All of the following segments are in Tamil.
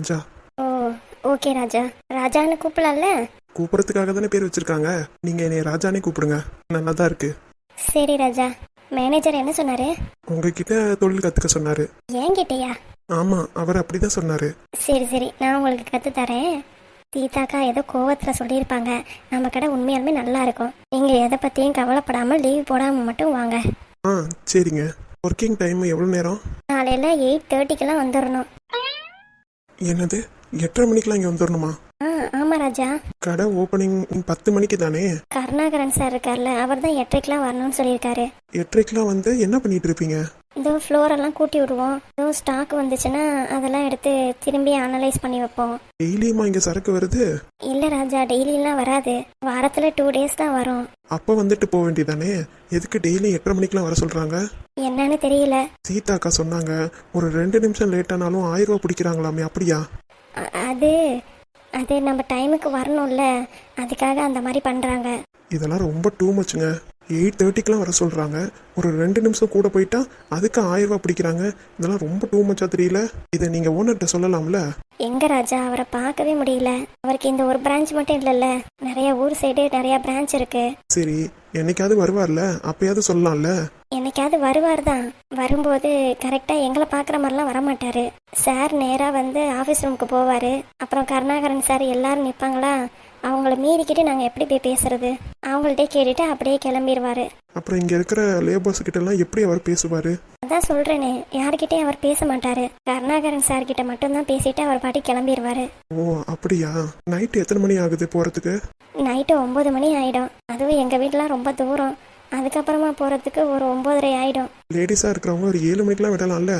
ராஜா. ஓ ஓகே ராஜா. ராஜான்னு கூப்பிடலாம்ல? கூப்பிட்றதுக்காக தானே பேர் வச்சிருக்காங்க. நீங்கள் என்னை ராஜானே கூப்பிடுங்க. நல்லா தான் இருக்கு. சரி ராஜா. மேனேஜர் என்ன சொன்னாரு? உங்ககிட்ட தொழில் கற்றுக்க சொன்னார். என்கிட்டயா? ஆமாம் அவர் அப்படி தான் சொன்னார். சரி சரி. நான் உங்களுக்கு கற்று தரேன். சீதாக்கா ஏதோ கோவத்தில் சொல்லியிருப்பாங்க. நம்ம கடை உண்மையாலுமே நல்லா இருக்கும். நீங்கள் எதை பற்றியும் கவலைப்படாமல் லீவ் போடாமல் மட்டும் வாங்க. ஆ சரிங்க. ஒர்க்கிங் டைம் எவ்வளோ நேரம்? காலையில் எயிட் தேர்ட்டிக்கெல்லாம் வந்துடணும் என்னது? எட்டரை மணிக்கெலாம் இங்கே வந்துடணுமா ஆ ஆமாம் ராஜா. கடை ஓப்பனிங் பத்து மணிக்கு தானே? கருணாகரன் சார் இருக்கார்ல அவர் தான் எட்டரைக்கெலாம் வரணும்னு சொல்லியிருக்காரு. எட்டரைக்கெலாம் வந்து என்ன பண்ணிட்டு இருப்பீங்க? இதோ ஃப்ளோரெல்லாம் கூட்டி விடுவோம். இதோ ஸ்டாக் வந்துச்சுன்னா அதெல்லாம் எடுத்து திரும்பி அனலைஸ் பண்ணி வைப்போம். டெய்லியுமா இங்கே சரக்கு வருது? இல்லை ராஜா டெய்லிலாம் வராது. வாரத்தில் டூ டேஸ் தான் வரும். அப்போ வந்துட்டு போக வேண்டியதானே எதுக்கு டெய்லி எட்டரை மணிக்கெலாம் வர சொல்கிறாங்க என்னன்னு தெரியல. சீதா அக்கா சொன்னாங்க ஒரு ரெண்டு நிமிஷம் லேட் ஆனாலும் ஆயிரம் ரூபா பிடிக்கிறாங்களாமே அப்படியா? அ- அது அது நம்ம டைமுக்கு வரணும்ல. அதுக்காக அந்த மாதிரி பண்ணுறாங்க இதெல்லாம் ரொம்ப டூ மச்சுங்க எயிட் தேர்ட்டிக்கெலாம் வர சொல்கிறாங்க ஒரு ரெண்டு நிமிஷம் கூட போயிட்டா அதுக்கு ஆயிரம் ரூபா பிடிக்கிறாங்க. இதெல்லாம் ரொம்ப டூ மச்சா தெரியல. இதை நீங்கள் ஓனர்கிட்ட சொல்லலாம்ல? எங்க ராஜா அவரை பார்க்கவே முடியல. அவருக்கு இந்த ஒரு பிரான்ச் மட்டும் இல்லைல்ல. நிறைய ஊர் சைடு நிறைய பிரான்ச் இருக்கு. சரி என்னைக்காவது வருவார்ல? அப்பயாவது சொல்லலாம்ல? என்னைக்காவது வருவார் தான். வரும்போது கரெக்டாக எங்களை பார்க்குற மாதிரிலாம் வரமாட்டாரு. சார் நேராக வந்து ஆஃபீஸ் ரூமுக்கு போவார். அப்புறம் கருணாகரன் சார் எல்லாரும் நிற்பாங்களா? அவங்கள மீறிக்கிட்டு நாங்கள் எப்படி போய் பேசுறது? அவங்கள்ட்டே கேட்டுட்டு அப்படியே கிளம்பிடுவாரு. அப்புறம் இங்கே இருக்கிற லேபர்ஸ் கிட்டலாம் எப்படி அவர் பேசுவார்? அதான் சொல்கிறேனே யார்கிட்டயும் அவர் பேச மாட்டாரு. கருணாகரன் சார் கிட்ட மட்டும்தான் பேசிட்டு அவர் பாட்டி கிளம்பிடுவாரு. ஓ அப்படியா? நைட்டு எத்தனை மணி ஆகுது போகிறதுக்கு நைட்டு ஒம்பது மணி ஆகிடும் அதுவும் எங்கள் வீடெலாம் ரொம்ப தூரம். அதுக்கப்புறமா போகிறதுக்கு ஒரு ஒம்பதரை ஆகிடும் லேடிஸாக இருக்கிறவங்க ஒரு ஏழு மணிக்கெலாம் விடலாம்ல?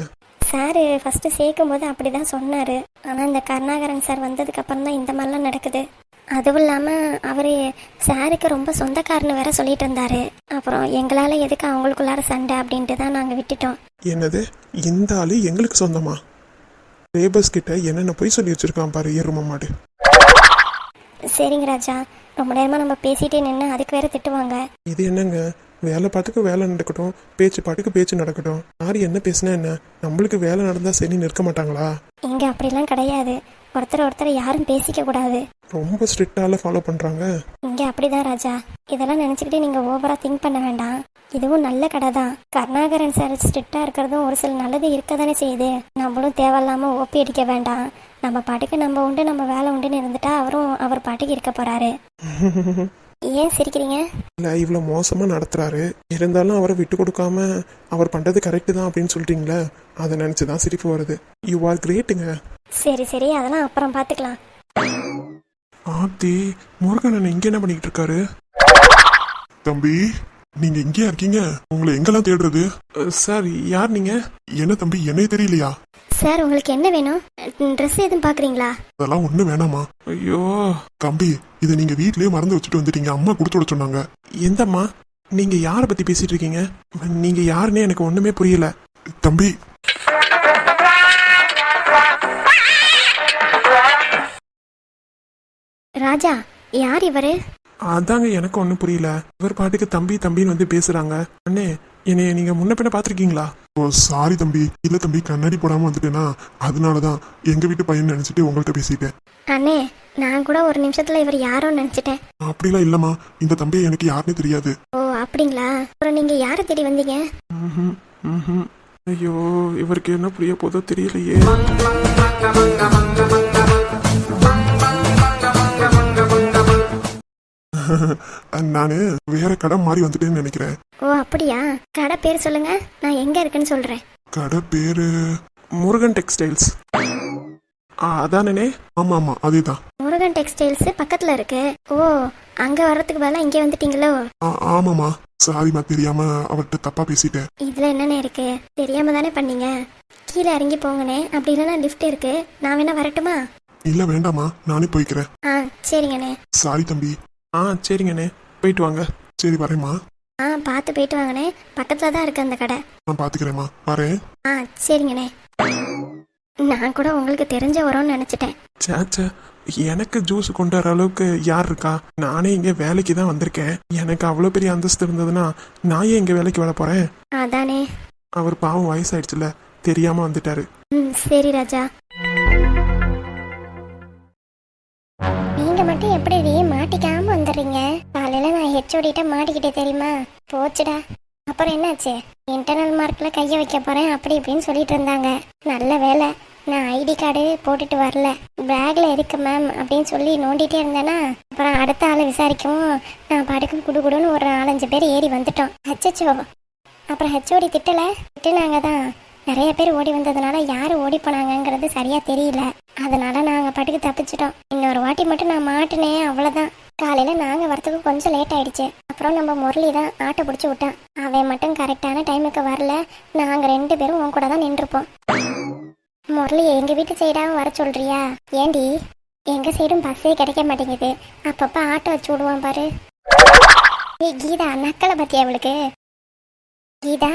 சார் ஃபஸ்ட்டு சேர்க்கும் போது அப்படி தான் சொன்னார். ஆனால் இந்த கருணாகரன் சார் வந்ததுக்கு அப்புறம் தான் இந்த மாதிரிலாம் நடக்குது. அதுவும் இல்லாமல் அவர் சாருக்கு ரொம்ப சொந்தக்காரன்னு வேற சொல்லிட்டு இருந்தாரு. அப்புறம் எங்களால் எதுக்கு அவங்களுக்குள்ளார சண்டை அப்படின்ட்டு தான் நாங்கள் விட்டுட்டோம். என்னது? இந்த ஆளு எங்களுக்கு சொந்தமா? லேபர்ஸ் கிட்ட என்னென்ன போய் சொல்லி வச்சிருக்கான் பாரு எரும மாடு. சரிங்க ராஜா. ரொம்ப நேரமாக நம்ம பேசிட்டே நின்று அதுக்கு வேற திட்டுவாங்க. இது என்னங்க? வேலை பாட்டுக்கு வேலை நடக்கட்டும் பேச்சு பாட்டுக்கு பேச்சு நடக்கட்டும். யார் என்ன பேசினா என்ன? நம்மளுக்கு வேலை நடந்தா சரி நிற்க மாட்டாங்களா? இங்கே அப்படிலாம் கிடையாது. ஒருத்தர் ஒருத்தர் யாரும் பேசிக்க கூடாது. ரொம்ப ஸ்ட்ரிக்டால ஃபாலோ பண்றாங்க. இங்கே அப்படிதான் ராஜா. இதெல்லாம் நினச்சிக்கிட்டு நீங்கள் ஓவராக திங்க் பண்ண வேண்டாம். இதுவும் நல்ல கடை தான். கருணாகரன் சார் ஸ்ட்ரிக்டாக இருக்கிறதும் ஒரு சில நல்லது இருக்க தானே செய்யுது. நம்மளும் தேவையில்லாமல் ஓப்பி அடிக்க வேண்டாம். நம்ம பாட்டுக்கு நம்ம உண்டு நம்ம வேலை உண்டுன்னு இருந்துட்டா அவரும் அவர் பாட்டுக்கு இருக்க போறாரு. ஏன் சிரிக்கிறீங்க? இல்ல இவ்வளவு மோசமா நடத்துறாரு. இருந்தாலும் அவரை விட்டு கொடுக்காம அவர் பண்றது கரெக்ட் தான் அப்படின்னு சொல்றீங்களே? அதை நினைச்சுதான் சிரிப்பு வருது. யூ ஆர் கிரேட்டுங்க சரி சரி. அதெல்லாம் அப்புறம் பார்த்துக்கலாம். ஆத்தி முருகன் அண்ணன் இங்க என்ன பண்ணிட்டு இருக்காரு? தம்பி நீங்க இங்கேயா இருக்கீங்க? உங்களை எங்கெல்லாம் தேடுறது? சார் யார் நீங்க? என்ன தம்பி என்னைய தெரியலையா? சார் உங்களுக்கு என்ன வேணும்? ட்ரெஸ் எதுவும் பார்க்குறீங்களா? அதெல்லாம் ஒண்ணு வேணாமா ஐயோ. தம்பி இதை நீங்க வீட்லயே மறந்து வச்சுட்டு வந்துட்டீங்க. அம்மா கொடுத்து விட சொன்னாங்க. எந்தம்மா? நீங்க யாரை பத்தி பேசிட்டு இருக்கீங்க? நீங்க யாருன்னே எனக்கு ஒண்ணுமே புரியல. தம்பி. ராஜா யார் இவரு? அதாங்க எனக்கு ஒன்றும் புரியல. இவர் பாட்டுக்கு தம்பி தம்பின்னு வந்து பேசுறாங்க. அண்ணே என்னைய நீங்க முன்ன பின்ன பாத்திருக்கீங்களா ஓ சாரி தம்பி. இல்ல தம்பி கண்ணாடி போடாம வந்துட்டேனா? அதனாலதான் எங்க வீட்டு பையன் நினைச்சிட்டு உங்கள்கிட்ட பேசிட்டேன். அண்ணே நான் கூட ஒரு நிமிஷத்தில் இவர் யாரோன்னு நினச்சிட்டேன். அப்படிலாம் இல்லம்மா. இந்த தம்பி எனக்கு யாருன்னே தெரியாது. ஓ அப்படிங்களா? அப்புறம் நீங்கள் யாரை தேடி வந்தீங்க. ஐயோ இவருக்கு என்ன புரிய போதோ தெரியலையே. நானு வேற கடை மாறி வந்துட்டேன்னு நினைக்கிறேன். ஓ அப்படியா? கடை பேர் சொல்லுங்க. நான் எங்க இருக்குன்னு சொல்றேன். கடை பேரு முருகன் டெக்ஸ்டைல்ஸ். ஆ அதானே ஆமா ஆமா அதேதான். முருகன் டெக்ஸ்டைல்ஸ் பக்கத்துல இருக்கு. ஓ அங்க வர்றதுக்கு பதிலா இங்க வந்துட்டீங்களோ? ஆமாமா சாரிம்மா தெரியாம அவர்கிட்ட தப்பா பேசிட்டேன். இதுல என்னென்ன இருக்கு? தெரியாம தானே பண்ணீங்க. கீழே இறங்கி போங்கண்ணே. அப்படி இல்லைன்னா லிஃப்ட் இருக்கு. நான் வேணா வரட்டுமா? இல்ல வேண்டாமா நானே போய்க்கிறேன். ஆ சரிங்கண்ணே. சாரி தம்பி. ஆ சரிங்கண்ணே. போயிட்டு வாங்க. சரி வரேம்மா. ஆ பார்த்து போயிட்டு வாங்கண்ணே. பக்கத்துல தான் இருக்கு அந்த கடை. நான் பாத்துக்கிறேம்மா வரேன். ஆ சரிங்கண்ணே. நான் கூட உங்களுக்கு தெரிஞ்ச வரோன்னு நினைச்சிட்டேன். சேச்சே எனக்கு ஜூஸ் கொண்டு வர அளவுக்கு யார் இருக்கா? நானே இங்க வேலைக்கு தான் வந்திருக்கேன். எனக்கு அவ்வளோ பெரிய அந்தஸ்து இருந்ததுன்னா நான் ஏன் இங்க வேலைக்கு வர போறேன்? அதானே. அவர் பாவம் வயசாயிடுச்சுல. தெரியாம வந்துட்டாரு. ம் சரி ராஜா. நீங்க மட்டும் எப்படி மாட்டிக்காம வந்துடுறீங்க? காலையில் நான் ஹெச்ஓடிட்ட மாட்டிக்கிட்டே தெரியுமா? போச்சுடா. அப்புறம் என்னாச்சு? இன்டர்னல் மார்க்கில் கையை வைக்க போறேன் அப்படி இப்படின்னு சொல்லிட்டு இருந்தாங்க. நல்ல வேலை. நான் ஐடி கார்டு போட்டுட்டு வரல. பேக்ல இருக்கு மேம் அப்படின்னு சொல்லி நோண்டிட்டே இருந்தேன்னா அப்புறம் அடுத்த ஆளை விசாரிக்கவும் நான் படுக்கு குடு குடுன்னு ஒரு நாலஞ்சு பேர் ஏறி வந்துட்டோம். ஹச்சோ அப்புறம் ஹெச்ஓடி திட்டல? திட்டுனாங்க தான். நிறைய பேர் ஓடி வந்ததுனால யார் ஓடி போனாங்கங்கிறது சரியா தெரியல. அதனால நாங்கள் பாட்டுக்கு தப்பிச்சிட்டோம். இன்னொரு வாட்டி மட்டும் நான் மாட்டினேன் அவ்வளோதான் காலையில நாங்க வரத்துக்கு கொஞ்சம் லேட் ஆயிடுச்சு. அப்புறம் நம்ம முரளி தான் ஆட்டோ பிடிச்சி விட்டான். அவன் மட்டும் கரெக்டான டைமுக்கு வரல. நாங்க ரெண்டு பேரும் உன் கூட தான் நின்றுப்போம். முரளி எங்க வீட்டு சைடாவும் வர சொல்றியா? ஏண்டி? எங்க சைடும் பஸ்ஸே கிடைக்க மாட்டேங்குது. அப்பப்ப ஆட்டோ வச்சு விடுவான் பாரு. ஏய் கீதா நக்கலை பத்தியா அவளுக்கு கீதா?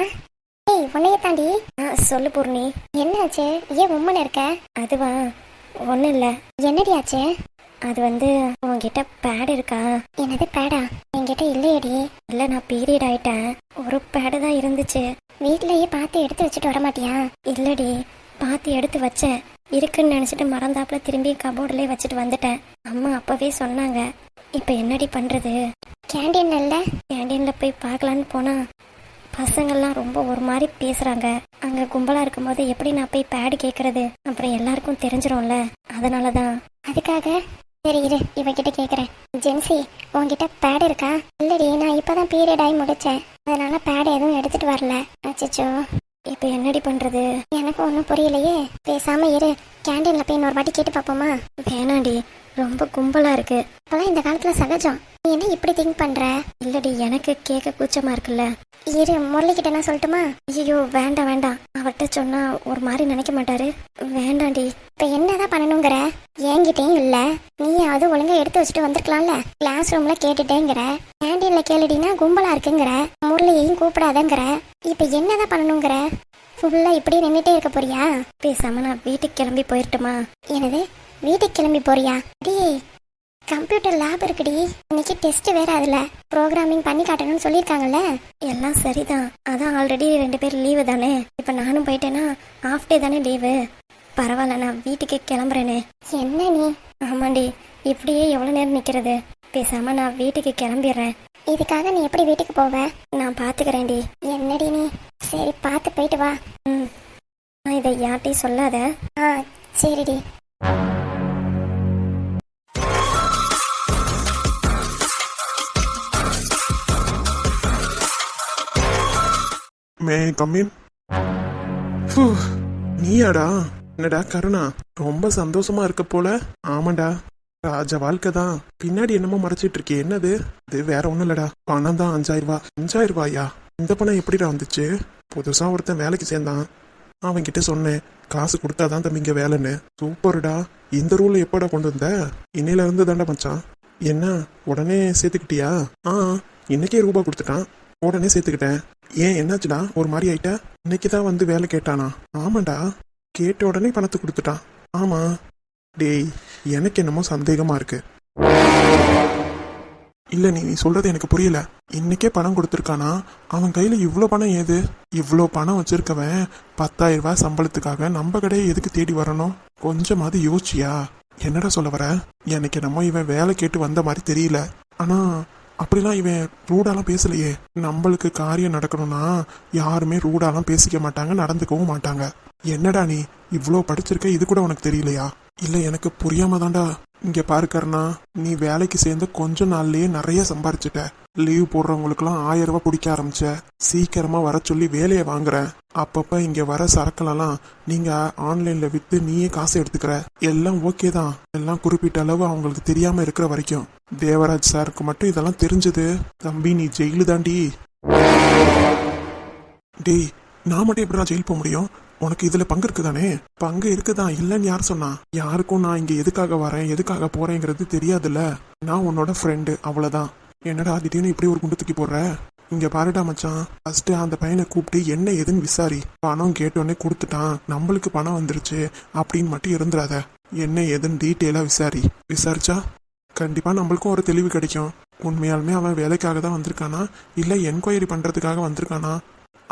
ஏய் உன்னைய தாண்டி. ஆ சொல்லு பூர்ணி. என்னாச்சு? ஏன் உம்மன் இருக்க? அதுவா ஒன்றும் இல்லை. என்னடி ஆச்சு? அது வந்து உன்கிட்ட பேட் இருக்கா? என்னது பேடா என்கிட்ட இல்லையடி. இல்லை நான் பீரியட் ஆயிட்டேன். ஒரு பேடு தான் இருந்துச்சு. வீட்லயே பார்த்து எடுத்து வச்சுட்டு வர மாட்டியா? இல்லடி பார்த்து எடுத்து வச்சேன். இருக்குன்னு நினச்சிட்டு மறந்தாப்புல திரும்பி கபோர்ட்லேயே வச்சுட்டு வந்துட்டேன். அம்மா அப்பவே சொன்னாங்க. இப்போ என்னடி பண்ணுறது கேண்டீன்ல இல்லை? கேண்டீனில் போய் பார்க்கலான்னு போனா பசங்கள்லாம் ரொம்ப ஒரு மாதிரி பேசுறாங்க. அங்க கும்பலா இருக்கும்போது எப்படி நான் போய் பேடு கேக்குறது? அப்புறம் எல்லாருக்கும் தெரிஞ்சிரும்ல. அதனால தான் அதுக்காக சரி இரு இவகிட்ட கேக்குறேன். ஜென்சி உன்கிட்ட பேட் இருக்கா? இல்லடி நான் இப்பதான் பீரியட் ஆகி முடிச்சேன். அதனால பேட் எதுவும் எடுத்துட்டு வரல. அச்சோ இப்போ என்னடி பண்றது? எனக்கு ஒன்றும் புரியலையே. பேசாம இரு. கேண்டீன்ல போய் இன்னொரு வாட்டி கேட்டு பார்ப்போமா வேணாடி ரொம்ப கும்பலா இருக்கு. இப்பெல்லாம் இந்த காலத்துல சகஜம். நீ என்ன இப்படி திங்க் பண்ற? இல்லடி எனக்கு கேட்க கூச்சமா இருக்குல்ல. இரு முரளிக்கிட்ட நான் சொல்லட்டுமா? ஐயோ வேண்டாம் வேண்டாம். அவர்கிட்ட சொன்னா ஒரு மாதிரி நினைக்க மாட்டாரு. வேண்டாம்டி இப்ப என்னதான் பண்ணணுங்கிற? என்கிட்டயும் இல்ல. நீயாவது ஒழுங்கா எடுத்து வச்சுட்டு வந்திருக்கலாம்ல. கிளாஸ் ரூம்ல கேட்டுட்டேங்கிற. கேண்டீன்ல கேளுடினா கும்பலா இருக்குங்கிற. முரளியையும் கூப்பிடாதங்கிற. இப்ப என்னதான் பண்ணணுங்கிற? ஃபுல்லா இப்படியே நின்றுட்டே இருக்க போறியா? பேசாம நான் வீட்டுக்கு கிளம்பி போயிரட்டுமா? என்னது? வீட்டுக்கு கிளம்பி போறியா? டேய் கம்ப்யூட்டர் லேப் இருக்குடி. இன்னைக்கு டெஸ்ட் வேற அதுல. ப்ரோக்ராமிங் பண்ணி காட்டணும்னு சொல்லியிருக்காங்கல்ல? எல்லாம் சரிதான். அதான் ஆல்ரெடி ரெண்டு பேர் லீவு தானே. இப்போ நானும் போயிட்டேன்னா ஆஃப் டே தானே லீவு பரவாயில்ல நான் வீட்டுக்கு கிளம்புறேனே. என்ன நீ? ஆமாண்டி இப்படியே எவ்வளோ நேரம் நிற்கிறது பேசாம நான் வீட்டுக்கு கிளம்பிடுறேன். இதுக்காக நீ எப்படி வீட்டுக்கு போவ? நான் பார்த்துக்கிறேன்டி என்னடி நீ? சரி பார்த்து போயிட்டு வா. ம். நான் இதை யார்கிட்டையும் சொல்லாத. ஆ சரிடி மே கம்மின் நீயாடா? என்னடா கருணா? ரொம்ப சந்தோஷமா இருக்க போல. ஆமாடா. ராஜ வாழ்க்கை தான். பின்னாடி என்னமோ மறைச்சிட்டு இருக்கே. என்னது? இது வேற ஒண்ணும் இல்லடா. பணம் தான் அஞ்சாயிரம் ரூபா அஞ்சாயிரம் ரூபாயா இந்த பணம் எப்படிடா வந்துச்சு? புதுசா ஒருத்தன் வேலைக்கு சேர்ந்தான். அவன் கிட்ட சொன்னேன். காசு கொடுத்தாதான் தம்பிங்க வேலைன்னு. சூப்பர்டா. இந்த ரூல் எப்படா கொண்டு வந்த? இன்னையில இருந்து தாண்டா மச்சான். என்ன? உடனே சேர்த்துக்கிட்டியா? ஆ. இன்னைக்கே ரூபா கொடுத்துட்டான். உடனே சேர்த்துக்கிட்டேன். ஏன் என்னாச்சுடா? ஒரு மாதிரி ஆயிட்ட. இன்னைக்கு தான் வந்து வேலை கேட்டானா? ஆமாண்டா. கேட்ட உடனே பணத்தை கொடுத்துட்டான். ஆமா. டேய் எனக்கு என்னமோ சந்தேகமா இருக்கு. இல்ல நீ நீ சொல்றது எனக்கு புரியல. இன்னைக்கே பணம் கொடுத்துருக்கானா? அவன் கையில இவ்வளோ பணம் ஏது? இவ்வளோ பணம் வச்சிருக்கவன் பத்தாயிரம் ரூபாய் சம்பளத்துக்காக நம்ம கடையை எதுக்கு தேடி வரணும்? கொஞ்சமாவது யோசிச்சியா? என்னடா சொல்ல வர? எனக்கு என்னமோ இவன் வேலை கேட்டு வந்த மாதிரி தெரியல. ஆனா அப்படிலாம் இவன் ரூடாலாம் பேசலையே. நம்மளுக்கு காரியம் நடக்கணும்னா யாருமே ரூடாலாம் பேசிக்க மாட்டாங்க நடந்துக்கவும் மாட்டாங்க. என்னடா நீ இவ்வளோ படிச்சிருக்க இது கூட உனக்கு தெரியலையா? இல்லை எனக்கு புரியாம தான்டா. இங்க பாருக்கறனா நீ வேலைக்கு சேர்ந்து கொஞ்ச நாள்லயே நிறைய சம்பாரிச்சிட்ட. லீவ் போடுறவங்களுக்குலாம் ஆயிரம் ரூபாய் பிடிக்க ஆரம்பிச்ச. சீக்கிரமா வர சொல்லி வேலையை வாங்குறேன் அப்பப்ப இங்க வர சரக்குலலாம் நீங்க ஆன்லைன்ல வித்து நீயே காசு எடுத்துக்கிற. எல்லாம் ஓகே தான். எல்லாம் குறிப்பிட்ட அளவு அவங்களுக்கு தெரியாம இருக்கிற வரைக்கும். தேவராஜ் சாருக்கு மட்டும் இதெல்லாம் தெரிஞ்சது. தம்பி நீ ஜெயிலு தாண்டி டேய் நான் மட்டும் எப்படிடா ஜெயில் போக முடியும்? உனக்கு இதுல பங்கு இருக்குதானே? பங்கு இருக்குதான் இல்லைன்னு யார் சொன்னா? யாருக்கும் நான் இங்க எதுக்காக வரேன் எதுக்காக போறேங்கிறது தெரியாதுல்ல. நான் உன்னோட ஃப்ரெண்டு அவ்வளவுதான். என்னடா திடீர்னு இப்படி ஒரு குண்டு தூக்கி போடுற? இங்க பாருடா மச்சான். ஃபர்ஸ்ட் அந்த பையனை கூப்பிட்டு என்ன ஏதுன்னு விசாரி. பணம் கேட்டோடனே கொடுத்துட்டான். நம்மளுக்கு பணம் வந்துருச்சு. அப்படின்னு மட்டும் இருந்துடாத. என்ன ஏதுன்னு டீட்டெயிலா விசாரி. விசாரிச்சா? கண்டிப்பாக நம்மளுக்கும் ஒரு தெளிவு கிடைக்கும். உண்மையாலுமே அவன் வேலைக்காக தான் வந்திருக்கானா? இல்லை என்கொயரி பண்ணுறதுக்காக வந்திருக்கானா?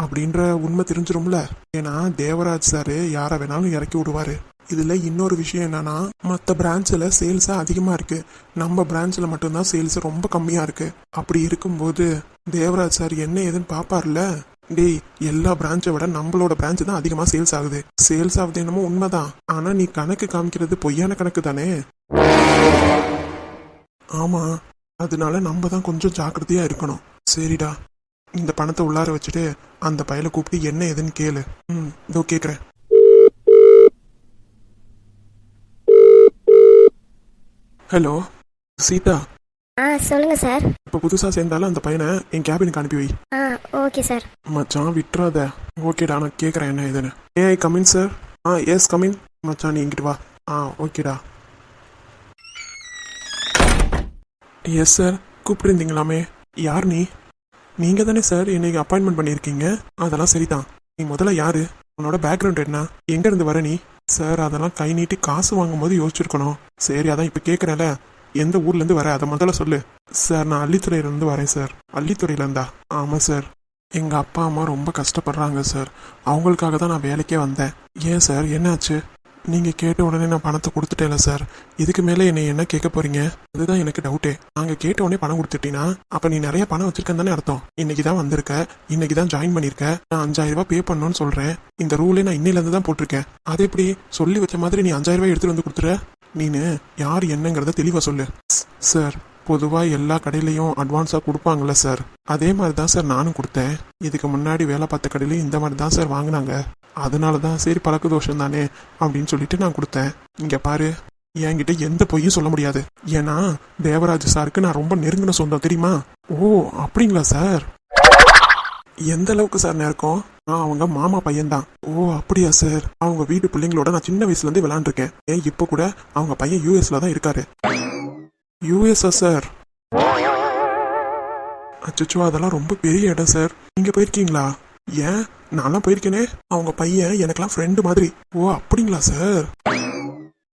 அப்படின்ற உண்மை தெரிஞ்சிரும்ல. ஏன்னா தேவராஜ் சார் யாரை வேணாலும் இறக்கி விடுவார். இதில் இன்னொரு விஷயம் என்னன்னா மற்ற பிரான்ச்சில் சேல்ஸாக அதிகமாக இருக்கு. நம்ம பிரான்ச்சில் மட்டும்தான் சேல்ஸ் ரொம்ப கம்மியாக இருக்கு. அப்படி இருக்கும்போது தேவராஜ் சார் என்ன ஏதுன்னு பார்ப்பார்ல டேய் எல்லா பிரான்ச்சை விட நம்மளோட பிரான்ச் தான் அதிகமாக சேல்ஸ் ஆகுது. சேல்ஸ் ஆகுது என்னமோ உண்மைதான். ஆனால் நீ கணக்கு காமிக்கிறது பொய்யான கணக்கு தானே? ஆமா அதனால நம்ம தான் கொஞ்சம் ஜாக்கிரதையா இருக்கணும். சரிடா. இந்த பணத்தை உள்ளார வச்சுட்டு அந்த பையலை கூப்பிட்டு என்ன ஏதுன்னு கேளு. ம் இதோ கேக்குறேன். ஹலோ சீதா. ஆ சொல்லுங்க சார். இப்போ புதுசா சேர்ந்தாலும் அந்த பையனை என் கேபினுக்கு அனுப்பி வை. ஆ ஓகே சார். மச்சான் விட்டுறாத. ஓகேடா நான் கேட்குறேன் என்ன ஏதுன்னு. ஏ ஐ கமின் சார் ஆ எஸ் கமின் மச்சான் நீ இங்கிட்டு வா. ஆ ஓகேடா. எஸ் சார் கூப்பிட்டுருந்தீங்களாமே. யார் நீ? நீங்கள் தானே சார் இன்னைக்கு அப்பாயின்மெண்ட் பண்ணியிருக்கீங்க? அதெல்லாம் சரிதான். நீ முதல்ல யார்? உன்னோட பேக்ரவுண்ட் என்ன? எங்கேருந்து வர நீ? சார் அதெல்லாம் கை நீட்டி காசு வாங்கும்போது யோசிச்சிருக்கணும். சரி அதான் இப்போ கேட்குறேன்ல எந்த ஊர்லேருந்து வர? அதை முதல்ல சொல்லு. சார் நான் அள்ளித்துறையிலேருந்து வரேன் சார் அள்ளித்துறையிலேருந்தா ஆமாம் சார் எங்கள் அப்பா அம்மா ரொம்ப கஷ்டப்படுறாங்க சார் அவங்களுக்காக தான் நான் வேலைக்கே வந்தேன். ஏன் சார் என்னாச்சு? நீங்கள் கேட்ட உடனே நான் பணத்தை கொடுத்துட்டேன்ல சார். இதுக்கு மேலே என்னை என்ன கேட்க போறீங்க? அதுதான் எனக்கு டவுட்டே. நாங்கள் கேட்ட உடனே பணம் கொடுத்துட்டீங்கன்னா அப்போ நீ நிறைய பணம் வச்சிருக்கேன் தானே அர்த்தம். இன்னைக்கு தான் வந்திருக்க. இன்னைக்கு தான் ஜாயின் பண்ணியிருக்க நான் அஞ்சாயிரம் ரூபாய் பே பண்ணணும்னு சொல்கிறேன் இந்த ரூலே நான் இன்னிலேருந்து தான் போட்டிருக்கேன். அது எப்படி? சொல்லி வச்ச மாதிரி நீ அஞ்சாயிரம் ரூபாய் எடுத்துட்டு வந்து கொடுத்துற நீனு யார் என்னங்கிறத தெளிவாக சொல்லு. சார் பொதுவாக எல்லா கடையிலையும் அட்வான்ஸாக கொடுப்பாங்கல்ல சார். அதே மாதிரி தான் சார் நானும் கொடுத்தேன். இதுக்கு முன்னாடி வேலை பார்த்த கடையிலையும் இந்த மாதிரி தான் சார் வாங்கினாங்க. அதனால தான் சரி பழக்க தோஷம் தானே அப்படின்னு சொல்லிட்டு நான் கொடுத்தேன். இங்கே பாரு என்கிட்ட எந்த பொய்யும் சொல்ல முடியாது. ஏன்னா தேவராஜ் சாருக்கு நான் ரொம்ப நெருங்கின சொந்தம் தெரியுமா? ஓ அப்படிங்களா சார்? எந்த அளவுக்கு சார் நெருக்கம்? நான் அவங்க மாமா பையன்தான். ஓ அப்படியா சார்? அவங்க வீட்டு பிள்ளைங்களோட நான் சின்ன வயசுல இருந்து விளாண்டுருக்கேன். ஏன் இப்போ கூட அவங்க பையன் யூஎஸ்ல தான் இருக்காரு. யூஎஸ்ஆ சார்? அச்சச்சோ அதெல்லாம் ரொம்ப பெரிய இடம் சார். நீங்க போயிருக்கீங்களா? ஏன்? நான்லாம் போயிருக்கேனே. அவங்க பையன் எனக்கெல்லாம் ஃப்ரெண்டு மாதிரி. ஓ அப்படிங்களா சார்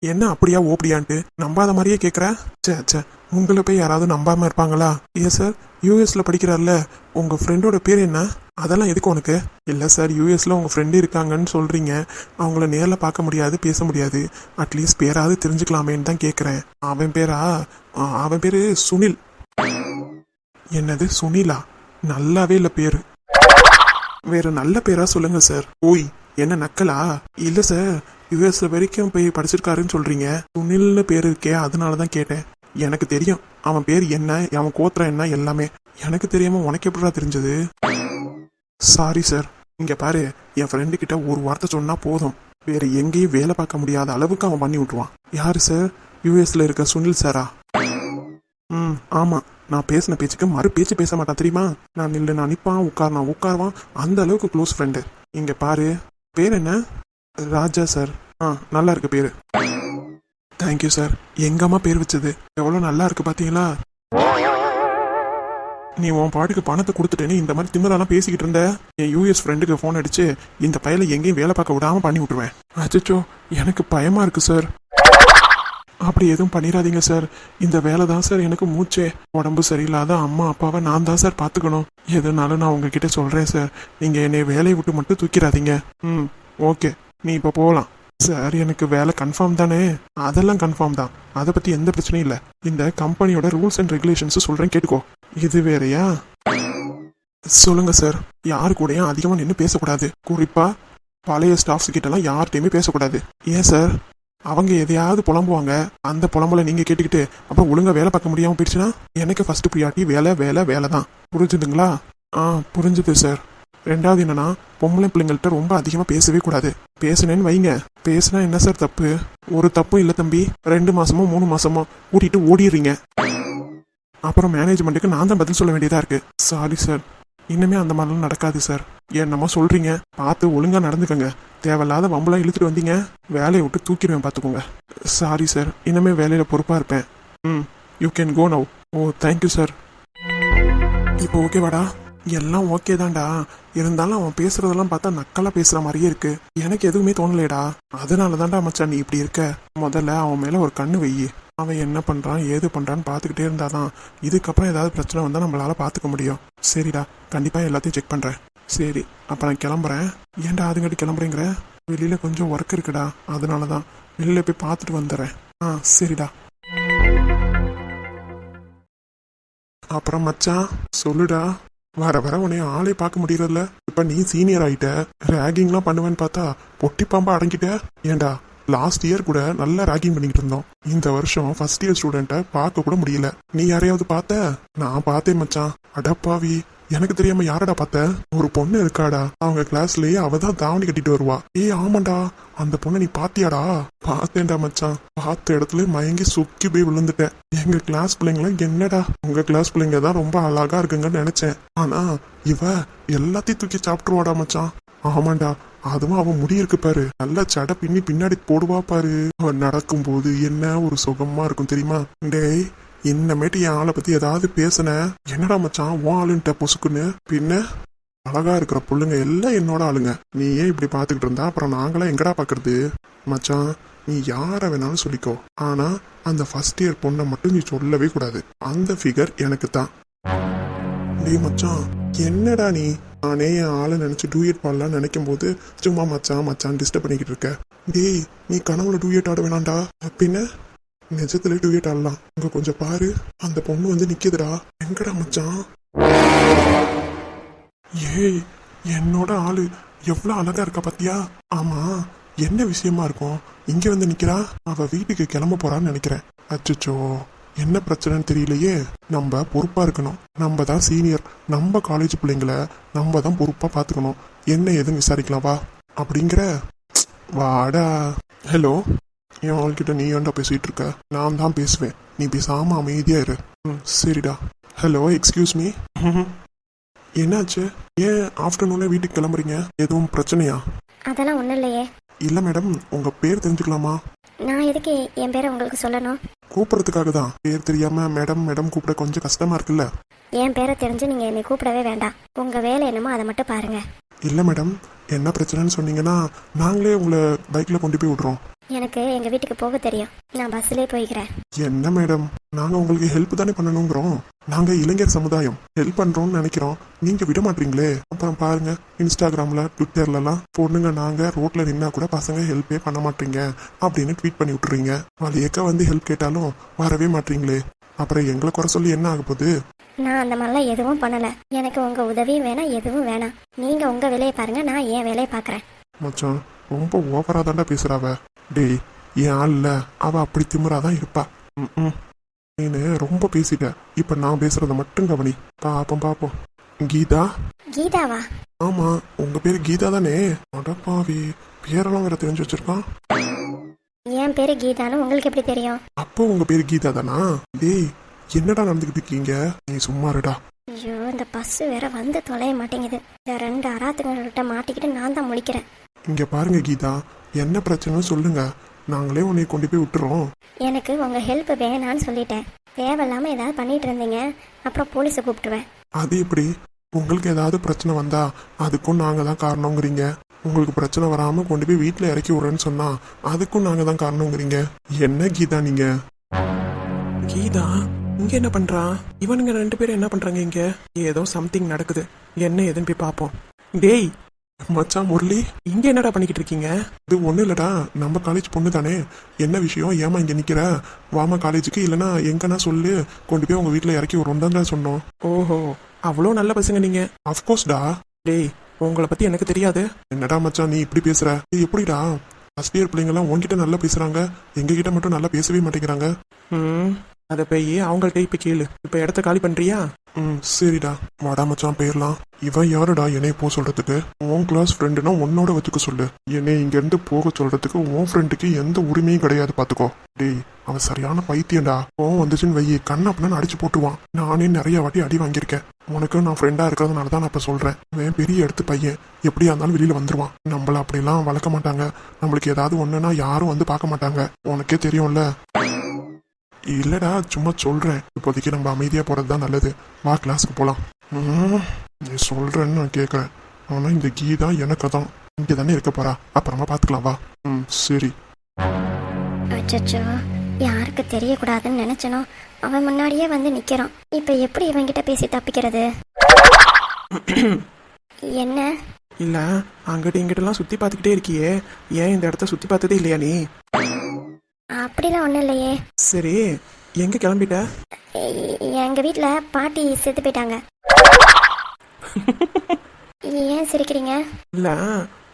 என்ன அப்படியா ஓப்படியான்ட்டு நம்பாத மாதிரியே கேட்குற சே சே உங்களை போய் யாராவது நம்பாம இருப்பாங்களா? ஏ சார் யூஎஸ்ல படிக்கிறார்ல. உங்க ஃப்ரெண்டோட பேர் என்ன? அதெல்லாம் எதுக்கு உனக்கு? இல்லை சார் யூஎஸ்ல உங்க ஃப்ரெண்டு இருக்காங்கன்னு சொல்றீங்க. அவங்கள நேரில் பார்க்க முடியாது பேச முடியாது. அட்லீஸ்ட் பேராவது தெரிஞ்சுக்கலாமேன்னு தான் கேட்குறேன் அவன் பேரா? அவன் பேரு சுனில். என்னது சுனிலா? நல்லாவே இல்லை பேரு. வேற நல்ல பேரா சொல்லுங்க சார் ஓய் என்ன நக்கலா? இல்ல சார் யுஎஸ் வரைக்கும் போய் படிச்சிருக்காருன்னு சொல்றீங்க. சுனில்னு பேர் இருக்கே அதனால தான் கேட்டேன். எனக்கு தெரியும். அவன் பேர் என்ன அவன் கோத்திரம் என்ன எல்லாமே. எனக்கு தெரியாம உனக்கு எப்படிடா தெரிஞ்சது? சாரி சார் இங்க பாரு என் ஃப்ரெண்டு கிட்ட ஒரு வார்த்தை சொன்னா போதும். வேற எங்கேயும் வேலை பார்க்க முடியாத அளவுக்கு அவன் பண்ணி விட்டுருவான். யாரு சார் யூஎஸ்ல இருக்க சுனில் சாரா ம் ஆமா. நான் பேசின பேச்சுக்கு மறு பேச்சு பேச மாட்டான் தெரியுமா? நான் நில்லு நான் நிப்பான் உட்கார் நான் உட்காருவான். அந்த அளவுக்கு க்ளோஸ் ஃப்ரெண்டு இங்க பாரு. பேர் என்ன? ராஜா சார் ஆ நல்லா இருக்கு பேரு. தேங்க்யூ சார் எங்க அம்மா பேர் வச்சது? எவ்வளவு நல்லா இருக்கு பாத்தீங்களா? நீ உன் பாட்டுக்கு பணத்தை கொடுத்துட்டேன்னு இந்த மாதிரி திமிரெல்லாம் பேசிக்கிட்டு இருந்த? என் யூஎஸ் ஃப்ரெண்டுக்கு ஃபோன் அடிச்சு இந்த பையலை எங்கேயும் வேலை பார்க்க விடாம பண்ணி விட்டுருவேன். அச்சச்சோ எனக்கு பயமா இருக்கு சார் அப்படி எதுவும் பண்ணிடாதீங்க சார் இந்த வேலை தான் சார் எனக்கு மூச்சே. உடம்பு சரியில்லாத அம்மா அப்பாவை நான் தான் சார் பார்த்துக்கணும். எதுனாலும் நான் உங்ககிட்ட சொல்கிறேன் சார் நீங்கள் என்னை வேலையை விட்டு மட்டும் தூக்கிடாதீங்க. ம் ஓகே. நீ இப்போ போகலாம் சார் எனக்கு வேலை கன்ஃபார்ம் தானே? அதெல்லாம் கன்ஃபார்ம் தான். அதை பற்றி எந்த பிரச்சனையும் இல்லை. இந்த கம்பெனியோட ரூல்ஸ் அண்ட் ரெகுலேஷன்ஸ் சொல்கிறேன் கேட்டுக்கோ. இது வேறயா? சொல்லுங்க சார் யாரு கூடயும் அதிகமாக நின்று பேசக்கூடாது. குறிப்பாக பழைய ஸ்டாஃப்ஸ் கிட்டலாம் யார்கிட்டையுமே பேசக்கூடாது. ஏன் சார் அவங்க எதையாவது புலம்புவாங்க அந்த புலம்பலை நீங்க கேட்டுக்கிட்டு அப்புறம் ஒழுங்கா வேலை பார்க்க முடியாம போயிடுச்சுன்னா எனக்கு ஃபர்ஸ்ட் ப்ரியாரிட்டி வேலை வேலை வேலை தான் புரிஞ்சுதுங்களா? ஆ புரிஞ்சுது சார் ரெண்டாவது என்னன்னா பொம்பளை பிள்ளைங்கள்ட்ட ரொம்ப அதிகமாக பேசவே கூடாது. பேசுனேன்னு வைங்க. பேசுனா என்ன சார் தப்பு? ஒரு தப்பும் இல்லை தம்பி. ரெண்டு மாசமோ மூணு மாசமோ கூட்டிட்டு ஓடிடுறீங்க. அப்புறம் மேனேஜ்மெண்ட்டுக்கு நான் தான் பதில் சொல்ல வேண்டியதா இருக்கு. சாரி சார் இன்னுமே அந்த மாதிரிலாம் நடக்காது சார் என்னமோ சொல்றீங்க. பார்த்து ஒழுங்கா நடந்துக்கங்க. தேவையில்லாத வம்பலாம் இழுத்துட்டு வந்தீங்க. வேலையை விட்டு தூக்கிடுவேன் பார்த்துக்கோங்க. சாரி சார் இனிமே வேலையில் பொறுப்பாக இருப்பேன். ம் you can go now oh thank you sir இப்போ ஓகேவாடா எல்லாம் ஓகே தான்டா. இருந்தாலும் அவன் பேசுறதெல்லாம் பார்த்தா நக்கலா பேசுற மாதிரியே இருக்கு. எனக்கு எதுவுமே தோணலையடா. அதனால தான்டா மச்சான் நீ இப்படி இருக்க. முதல்ல அவன் மேல ஒரு கண்ணு வெயி அவன் என்ன பண்றான் ஏது பண்றான்னு பார்த்துக்கிட்டே இருந்தாதான். இதுக்கப்புறம் ஏதாவது பிரச்சனை வந்தா நம்மளால பார்த்துக்க முடியும். சரிடா. கண்டிப்பா எல்லாத்தையும் செக் பண்றேன். சரி அப்போ நான் கிளம்புறேன். ஏன்டா அதுங்காட்டி கிளம்புறேங்கிற? வெளியில கொஞ்சம் ஒர்க் இருக்குடா. அதனால தான் வெளியில போய் பார்த்துட்டு வந்துடுறேன். ஆ சரிடா. அப்புறம் மச்சான் சொல்லுடா. வர வர உன்னை ஆளே பார்க்க முடியறதில்ல. இப்போ நீ சீனியர் ஆகிட்ட ரேகிங்லாம் பண்ணுவேன்னு பார்த்தா பொட்டி பாம்பா அடங்கிட்ட. ஏன்டா லாஸ்ட் இயர் கூட நல்லா ரேகிங் பண்ணிக்கிட்டு இருந்தோம். இந்த வருஷம் ஃபர்ஸ்ட் இயர் ஸ்டூடெண்ட்டை பார்க்க கூட முடியல. நீ யாரையாவது பார்த்த? நான் பார்த்தேன் மச்சான். அடப்பாவி. எனக்கு தெரியாம யாரடா பார்த்த? ஒரு பொண்ணு இருக்காடா. அவங்க கிளாஸ்லயே அவ தான் தாவணி கட்டிட்டு வருவா. ஏய் ஆமாண்டா. அந்த பொண்ணை நீ பாத்தியாடா? பார்த்தேன்டா மச்சான். பார்த்த இடத்துல மயங்கி சுக்கி போய் விழுந்துட்டேன். எங்க கிளாஸ் பிள்ளைங்களாம் என்னடா? உங்க கிளாஸ் பிள்ளைங்க தான் ரொம்ப அழகா இருக்குங்கன்னு நினைச்சேன். ஆனா இவ எல்லாத்தையும் தூக்கி சாப்பிட்டுருவாடா மச்சான். ஆமாண்டா. அதுவும் அவன் முடி இருக்கு பாரு. நல்ல சடை பின்னி பின்னாடி போடுவா பாரு. அவன் நடக்கும்போது என்ன ஒரு சுகமா இருக்கும் தெரியுமா? டேய் இன்னமேட்டு என் ஆளை பத்தி ஏதாவது பேசுன. என்னடா மச்சான் உன் ஆளுன்ட்ட பொசுக்குன்னு? பின்ன? அழகா இருக்கிற புள்ளுங்க எல்லாம் என்னோட ஆளுங்க. நீ ஏன் இப்படி பாத்துக்கிட்டு இருந்தா? அப்புறம் நாங்களாம் எங்கடா பாக்குறது? மச்சான் நீ யாரை வேணாலும் சொல்லிக்கோ. ஆனா அந்த ஃபர்ஸ்ட் இயர் பொண்ணை மட்டும் நீ சொல்லவே கூடாது. அந்த ஃபிகர் எனக்கு தான். டேய் மச்சான் என்னடா நீ? நானே என் ஆளை நினைச்சு டூயட் பாடலாம் நினைக்கும் போது சும்மா மச்சான் மச்சான் டிஸ்டர்ப் பண்ணிக்கிட்டு இருக்க. டேய் நீ கனவுல டூயட் ஆட வேணாம்டா. அப்படின்னு நிஜத்துல டூயட் ஆடலாம் இங்க கொஞ்சம் பாரு. அந்த பொண்ணு வந்து நிக்குதுடா. எங்கடா மச்சான்? ஏய் என்னோட ஆளு எவ்வளவு அழகா இருக்கா பாத்தியா? ஆமா என்ன விஷயமா இருக்கும்? இங்க வந்து நிக்கிறா? அவ வீட்டுக்கு கிளம்ப போறான்னு நினைக்கிறேன். அச்சச்சோ என்ன பிரச்சனைன்னு தெரியலையே. நம்ம பொறுப்பா இருக்கணும். நம்ம தான் சீனியர் நம்ம காலேஜ் பிள்ளைங்கள நம்ம தான் பொறுப்பா பாத்துக்கணும் என்ன ஏதுன்னு விசாரிக்கலாம் வா. அப்படிங்கிற வாடா. ஹலோ என் ஆள்கிட்ட நீ ஏன்டா பேசிட்டு இருக்க? நான் தான் பேசுவேன். நீ பேசாம அமைதியா இரு. ம் சரிடா. ஹலோ எக்ஸ்கியூஸ் மீ என்னாச்சு? ஏன் ஆஃப்டர்நூனே வீட்டுக்கு கிளம்புறீங்க? எதுவும் பிரச்சனையா? அதெல்லாம் ஒன்றும் இல்லையே. இல்ல மேடம் உங்க பேர் தெரிஞ்சுக்கலாமா? நான் எதுக்கு என் பேரை உங்களுக்கு சொல்லணும்? கூப்பிடுறதுக்காக தான். பேர் தெரியாம மேடம் மேடம் கூப்பிட கொஞ்சம் கஷ்டமா இருக்குல்ல? என் பேரை தெரிஞ்சு நீங்கள் என்னை கூப்பிடவே வேண்டாம். உங்கள் வேலை என்னமோ அதை மட்டும் பாருங்க. இல்ல மேடம் என்ன பிரச்சனைன்னு சொன்னீங்கன்னா நாங்களே உங்களை பைக்ல கொண்டு போய் விடுறோம். எனக்கு எங்கள் வீட்டுக்கு போக தெரியும். நான் பஸ்ஸிலே போய்க்கிறேன். என்ன மேடம் நாங்க உங்களுக்கு ஹெல்ப் தானே பண்ணணுங்கிறோம். நாங்க இளைஞர் சமுதாயம். ஹெல்ப் பண்றோம்னு நினைக்கிறோம். நீங்க விட மாட்டீங்களே. அப்புறம் பாருங்க இன்ஸ்டாகிராம்ல ட்விட்டர்லலாம் பொண்ணுங்க நாங்க. ரோட்ல நின்னா கூட பசங்க ஹெல்ப்பே பண்ண மாட்டீங்க. அப்படின்னு ட்வீட் பண்ணி விட்டுறீங்க. வழியக்க வந்து ஹெல்ப் கேட்டாலும் வரவே மாட்டீங்களே. அப்புறம் எங்களை குறை சொல்லி என்ன ஆக போகுது? நான் அந்த மாதிரிலாம் எதுவும் பண்ணலை. எனக்கு உங்கள் உதவியும் வேணாம் எதுவும் வேணாம். நீங்கள் உங்கள் வேலையை பாருங்கள் நான் என் வேலையை பார்க்குறேன். மச்சான் ரொம்ப ஓவரா தாண்டா பேசுறாவ. டேய் என் ஆள்ல அவ அப்படி திமிரா தான் இருப்பா. நீனு ரொம்ப பேசிட்ட. இப்ப நான் பேசுறத மட்டும் கவனி. பாப்போம் பாப்போம். கீதா? கீதாவா? ஆமா உங்க பேரு கீதா தானே? அடப்பாவி. பேரெல்லாம் வேற தெரிஞ்சு வச்சிருக்கான். என் பேர் கீதான்னு உங்களுக்கு எப்படி தெரியும்? அப்போ உங்க பேரு கீதா தானா? டேய் என்னடா நடந்துக்கிட்டு இருக்கீங்க? நீ சும்மா இருடா. ஐயோ இந்த பஸ்ஸு வேற வந்து தொலைய மாட்டேங்குது. இந்த ரெண்டு அராத்துங்கள்கிட்ட மாட்டிக்கிட்டு நான் தான் முடிக்கிறேன் இங்க பாருங்க கீதா என்ன பிரச்சனைன்னு சொல்லுங்க. நாங்களே உன்னை கொண்டு போய் விட்டுறோம். எனக்கு உங்கள் ஹெல்ப் வேணான்னு சொல்லிட்டேன். தேவையில்லாமல் ஏதாவது பண்ணிட்டு இருந்தீங்க. அப்புறம் போலீஸை கூப்பிட்டுருவேன். அது எப்படி? உங்களுக்கு ஏதாவது பிரச்சனை வந்தா அதுக்கும் நாங்க தான் காரணங்கிறீங்க உங்களுக்கு பிரச்சனை வராம கொண்டு போய் வீட்ல இறக்கி விடுறேன்னு சொன்னா அதுக்கும் நாங்க தான் காரணங்கிறீங்க என்ன கீதா நீங்க? கீதா இங்க என்ன பண்றா? இவனுங்க ரெண்டு பேரும் என்ன பண்றாங்க இங்க? ஏதோ சம்திங் நடக்குது. என்ன ஏதுன்னு போய் பாப்போம். டேய் மச்சான் முரளி இங்க என்னடா பண்ணிக்கிட்டு இருக்கீங்க? இது ஒண்ணு இல்லடா. நம்ம காலேஜ் பொண்ணு தானே. என்ன விஷயம்? ஏமா இங்க நிக்கிற? வாமா காலேஜுக்கு இல்லனா எங்கன்னா சொல்லு. கொண்டு போய் உங்க வீட்ல இறக்கி விடுறோம் தான் சொன்னோம். ஓஹோ அவ்வளோ நல்ல பசங்க நீங்க. அஃப்கோர்ஸ்டா டேய் உங்களை பத்தி எனக்கு தெரியாது. என்னடா மச்சான் நீ இப்படி பேசுற? இது எப்படிடா? ஃபர்ஸ்ட் இயர் பிள்ளைங்கலாம் உன்கிட்ட நல்லா பேசுறாங்க. எங்க கிட்ட மட்டும் நல்லா பேசவே மாட்டேங்கிறாங்க. ம் அதை போய் அவங்கள்ட்ட இப்ப கேளு. இப்ப இடத்த காலி பண்றியா? ம் சரிடா. வாடா மச்சான் போயிடலாம் இவன் யாருடா என்னைய போக சொல்றதுக்கு? உன் கிளாஸ் ஃப்ரெண்டுனா உன்னோட வச்சுக்க சொல்லு. என்னை இங்க இருந்து போக சொல்றதுக்கு உன் ஃப்ரெண்டுக்கு எந்த உரிமையும் கிடையாது பாத்துக்கோ. டேய் அவன் சரியான பைத்தியம்டா. கோவம் வந்துச்சுன்னு வையே கண்ணா அப்படின்னு அடிச்சு போட்டுவான். நானே நிறைய வாட்டி அடி வாங்கியிருக்கேன். உனக்கு நான் ஃப்ரெண்டா இருக்கிறதுனால தான் நான் இப்ப சொல்றேன். வேன் பெரிய இடத்து பையன். எப்படியா இருந்தாலும் வெளியில வந்துருவான். நம்மள அப்படிலாம் வளர்க்க மாட்டாங்க. நம்மளுக்கு ஏதாவது ஒண்ணுன்னா யாரும் வந்து பார்க்க மாட்டாங்க. உனக்கே தெரியும்ல. இல்லடா சும்மா சொல்றேன். இப்போதைக்கு நம்ம அமைதியா போறது தான் நல்லது. வா கிளாஸ்க்கு போலாம். நீ சொல்றேன்னு நான் கேட்கறேன் ஆனா இந்த கீதா எனக்கு தான் இங்க தானே இருக்க போறா. அப்புறமா பாத்துக்கலாம் வா. ம் சரி. அச்சச்சோ யாருக்கு தெரியக்கூடாதுன்னு நினைச்சனோ அவன் முன்னாடியே வந்து நிக்கிறான். இப்ப எப்படி இவன்கிட்ட பேசி தப்பிக்கிறது? என்ன? இல்ல அங்கிட்ட இங்கிட்டலாம் சுத்தி பார்த்துக்கிட்டே இருக்கியே. ஏன் இந்த இடத்த சுத்தி பார்த்ததே இல்லையா நீ? அப்படிலாம் ஒன்றும் இல்லையே. சரி எங்க கிளம்பிட்ட? எங்க வீட்டில் பாட்டி செத்து போயிட்டாங்க. ஏன் சிரிக்கிறீங்க? இல்ல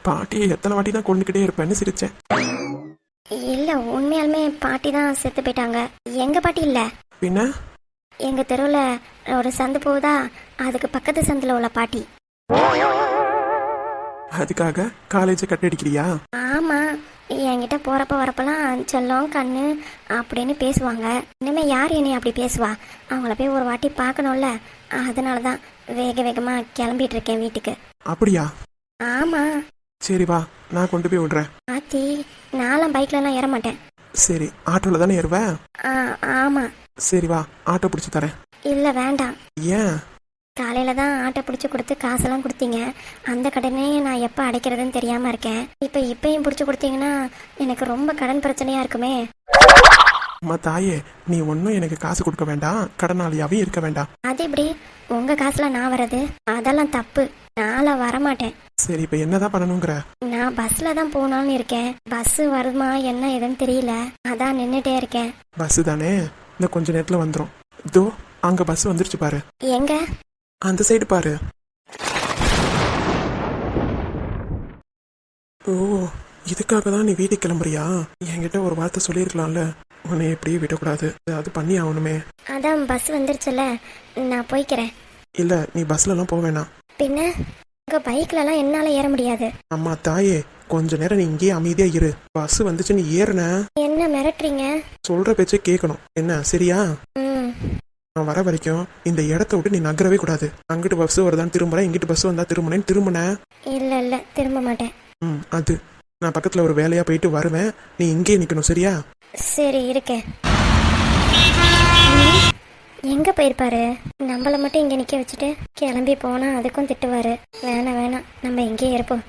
பாட்டியை எத்தனை வாட்டி தான் கொண்டுக்கிட்டே இருப்பேன்னு சிரிச்சேன். இல்லை உண்மையாலுமே பாட்டி தான் செத்து போயிட்டாங்க. எங்க பாட்டி இல்லை? பின்ன? எங்க தெருவில் ஒரு சந்து போகுதா? அதுக்கு பக்கத்து சந்தில் உள்ள பாட்டி. அதுக்காக காலேஜை கட்டடிக்கிறியா ஆமா என்கிட்ட போறப்ப வரப்பெல்லாம் செல்லம் கண்ணு அப்படின்னு பேசுவாங்க. இனிமே யார் என்னை அப்படி பேசுவா? அவங்கள போய் ஒரு வாட்டி பார்க்கணும்ல. அதனால தான் வேக வேகமா கிளம்பிட்டு இருக்கேன் வீட்டுக்கு. அப்படியா? ஆமா. சரி வா நான் கொண்டு போய் விடுறேன். ஆத்தி நான்லாம் பைக்லலாம் ஏற மாட்டேன். சரி ஆட்டோல தானே ஏறுவ? ஆ ஆமா. சரி வா ஆட்டோ பிடிச்சி தரேன். இல்லை வேண்டாம். ஏன்? காலையில தான் ஆட்டோ பிடிச்சி கொடுத்து காசெல்லாம் கொடுத்தீங்க. அந்த கடனையே நான் எப்போ அடைக்கிறதுன்னு தெரியாம இருக்கேன். இப்போ இப்பயும் பிடிச்சி கொடுத்தீங்கன்னா எனக்கு ரொம்ப கடன் பிரச்சனையா இருக்குமே. அம்மா தாயே நீ ஒன்றும் எனக்கு காசு கொடுக்க வேண்டாம். கடனாளியாவே இருக்க வேண்டாம். அது எப்படி? உங்க காசுல நான் வர்றது? அதெல்லாம் தப்பு. நான்லாம் வரமாட்டேன். சரி இப்போ என்னதான் பண்ணணுங்கிற? நான் பஸ்ல தான் போகணும்னு இருக்கேன். பஸ் வருமா என்ன ஏதுன்னு தெரியல. அதான் நின்றுட்டே இருக்கேன். பஸ் தானே? இந்த கொஞ்ச நேரத்தில் வந்துடும் இதோ அங்கே பஸ் வந்துருச்சு பாரு. எங்க? அந்த சைடு பாரு. ஓ இதுக்காக தான் நீ வீட்டுக்கு கிளம்புறியா? என்கிட்ட ஒரு வார்த்தை சொல்லியிருக்கலாம்ல. உன்னை எப்படியே விடக்கூடாது. அது பண்ணி ஆகணுமே. அதான் பஸ் வந்துருச்சுல நான் போய்க்கிறேன். இல்லை நீ பஸ்லலாம் போக வேணாம். பின்ன உங்க பைக்லலாம் என்னால ஏற முடியாது. அம்மா தாயே கொஞ்ச நேரம் நீ இங்கேயே அமைதியா இரு. பஸ் வந்துச்சு நீ ஏறுன என்ன மிரட்டுறீங்க? சொல்ற பேச்சை கேட்கணும் என்ன சரியா? ம். நான் வர வரைக்கும் இந்த இடத்த விட்டு நீ நகரவே கூடாது. அங்கிட்டு பஸ் வருதான்னு திரும்புறேன் இங்கிட்டு பஸ் வந்தா திரும்பினேன் திரும்பினேன் இல்ல இல்ல திரும்ப மாட்டேன். ம் அது. நான் பக்கத்துல ஒரு வேலையா போயிட்டு வருவேன். நீ இங்கேயே நிக்கணும் சரியா? சரி இருக்கேன். எங்க போயிருப்பாரு? நம்மள மட்டும் இங்க நிக்க வச்சுட்டு கிளம்பி போனா அதுக்கும் திட்டுவாரு. வேணாம் வேணாம் நம்ம இங்கேயே இருப்போம்.